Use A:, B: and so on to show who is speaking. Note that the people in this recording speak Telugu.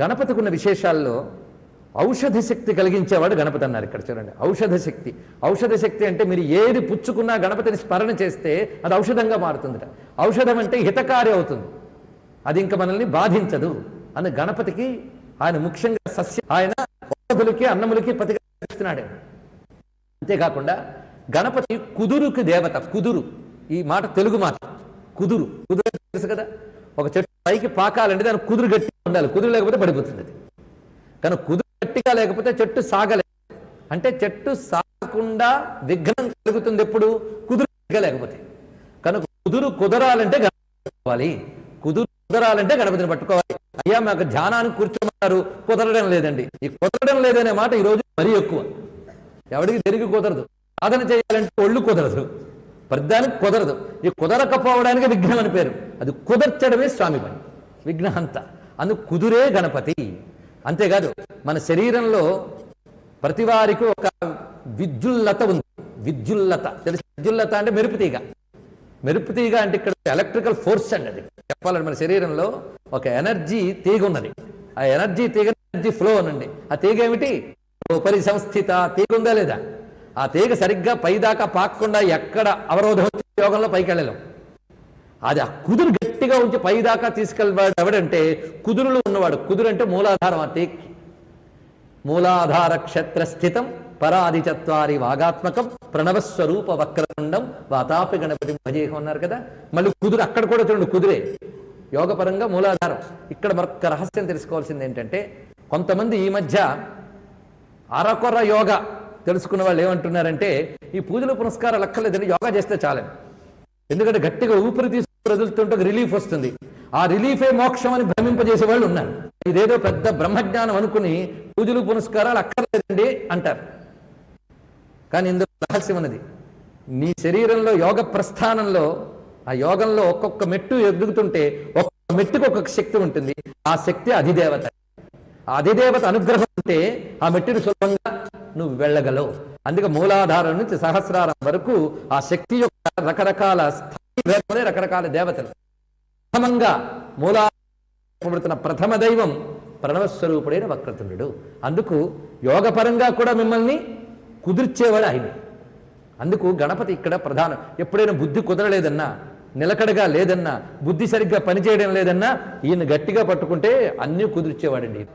A: గణపతికి ఉన్న విశేషాల్లో ఔషధ శక్తి కలిగించేవాడు గణపతి అన్నారు ఇక్కడ చూడండి. ఔషధ శక్తి. ఔషధ శక్తి అంటే మీరు ఏది పుచ్చుకున్నా గణపతిని స్మరణ చేస్తే అది ఔషధంగా మారుతుందిట. ఔషధం అంటే హితకారి అవుతుంది. అది ఇంకా మనల్ని బాధించదు అని గణపతికి ఆయన ముఖ్యంగా సస్య ఆయన ఔషధులకి అన్నములకి ప్రతిగాడు అంతేకాకుండా గణపతి కుదురుకి దేవత కుదురు. ఈ మాట తెలుగు మాట. కుదురు. కుదురు తెలుసు కదా? ఒక చెట్టు పైకి పాకాలంటే దాని కుదురు గట్టిగా ఉండాలి. కుదురు లేకపోతే పడిపోతుంది అది. కానీ కుదురు గట్టిగా లేకపోతే చెట్టు సాగలేదు అంటే చెట్టు సాగకుండా విఘ్నం కలుగుతుంది ఎప్పుడు? కుదురు గట్టిగా లేకపోతే. కనుక కుదురు కుదరాలంటే గణపతిని కుదురు కుదరాలంటే గణపతిని పట్టుకోవాలి. అయ్యా మాకు ధ్యానానికి కూర్చోమన్నారు కుదరడం లేదండి. ఈ కుదరడం లేదనే మాట ఈ రోజు మరీ ఎక్కువ. ఎవడికి తిరిగి కుదరదు? సాధన చేయాలంటే ఒళ్ళు కుదరదు. ప్రతిదానికి కుదరదు. ఈ కుదరకపోవడానికి విఘ్నం అని పేరు. అది కుదర్చడమే స్వామి పని. విఘ్నహంత. అందు కుదురే గణపతి. అంతేకాదు మన శరీరంలో ప్రతి వారికి ఒక విద్యుల్లత ఉంది. విద్యుల్లత. తెలిసి? విద్యుల్లత అంటే మెరుపు తీగ. మెరుపు తీగ అంటే ఇక్కడ ఎలక్ట్రికల్ ఫోర్స్ అండి అది. చెప్పాలంటే మన శరీరంలో ఒక ఎనర్జీ తీగ ఉన్నది. ఆ ఎనర్జీ తీగ ఎనర్జీ ఫ్లో అనండి. ఆ తీగ ఏమిటి? ఉపరి సంస్థిత తీగ ఉందా లేదా? ఆ తీగ సరిగ్గా పైదాకా పాకకుండా ఎక్కడ అవరోధం యోగంలో పైకి వెళ్ళలేం అది ఆ కుదురు గట్టిగా ఉంచి పైదాకా తీసుకెళ్ళవాడు ఎవడంటే కుదురులో ఉన్నవాడు. కుదురు అంటే మూలాధారం ఆ తీక్కి మూలాధార క్షేత్ర స్థితం పరాది చత్వారి వాగాత్మకం ప్రణవస్వరూప వక్రతుండం వాతాపి గణపతి భజేహం అన్నారు కదా. మళ్ళీ కుదురు అక్కడ కూడా చూడండి కుదురే. యోగపరంగా మూలాధారం. ఇక్కడ మరొక రహస్యం తెలుసుకోవాల్సింది ఏంటంటే కొంతమంది ఈ మధ్య అరకొర యోగ తెలుసుకున్న వాళ్ళు ఏమంటున్నారంటే ఈ పూజలు పునస్కారాలు అక్కర్లేదని యోగా చేస్తే చాలని. ఎందుకంటే గట్టిగా ఊపిరి తీసుకుని వదులుతుంటే రిలీఫ్ వస్తుంది. ఆ రిలీఫే మోక్షం అని భ్రమింపజేసే వాళ్ళు ఉన్నారు. ఇదేదో పెద్ద బ్రహ్మజ్ఞానం అనుకుని పూజలు పునస్కారాలు అక్కర్లేదండి అంటారు. కానీ ఇందులో రహస్యం ఉన్నది. నీ శరీరంలో యోగ ప్రస్థానంలో ఆ యోగంలో ఒక్కొక్క మెట్టు ఎదుగుతుంటే ఒక్కొక్క మెట్టుకు ఒక్కొక్క శక్తి ఉంటుంది. ఆ శక్తి అధిదేవత. ఆ అధిదేవత అనుగ్రహం ఉంటే ఆ మెట్టుని సులభంగా నువ్వు వెళ్ళగలవు. అందుకే మూలాధారం నుంచి సహస్రారం వరకు ఆ శక్తి యొక్క రకరకాల స్థాయి భేదములే రకరకాల దేవతలు. ప్రథమంగా మూలాడుతున్న ప్రథమ దైవం ప్రణవస్వరూపుడైన వక్రతుండు. అందుకు యోగపరంగా కూడా మిమ్మల్ని కుదిర్చేవాడు ఆయన. అందుకు గణపతి ఇక్కడ ప్రధానం. ఎప్పుడైనా బుద్ధి కుదరలేదన్నా నిలకడగా లేదన్నా బుద్ధి సరిగ్గా పనిచేయడం లేదన్నా ఈయన గట్టిగా పట్టుకుంటే అన్నీ కుదిర్చేవాడండి.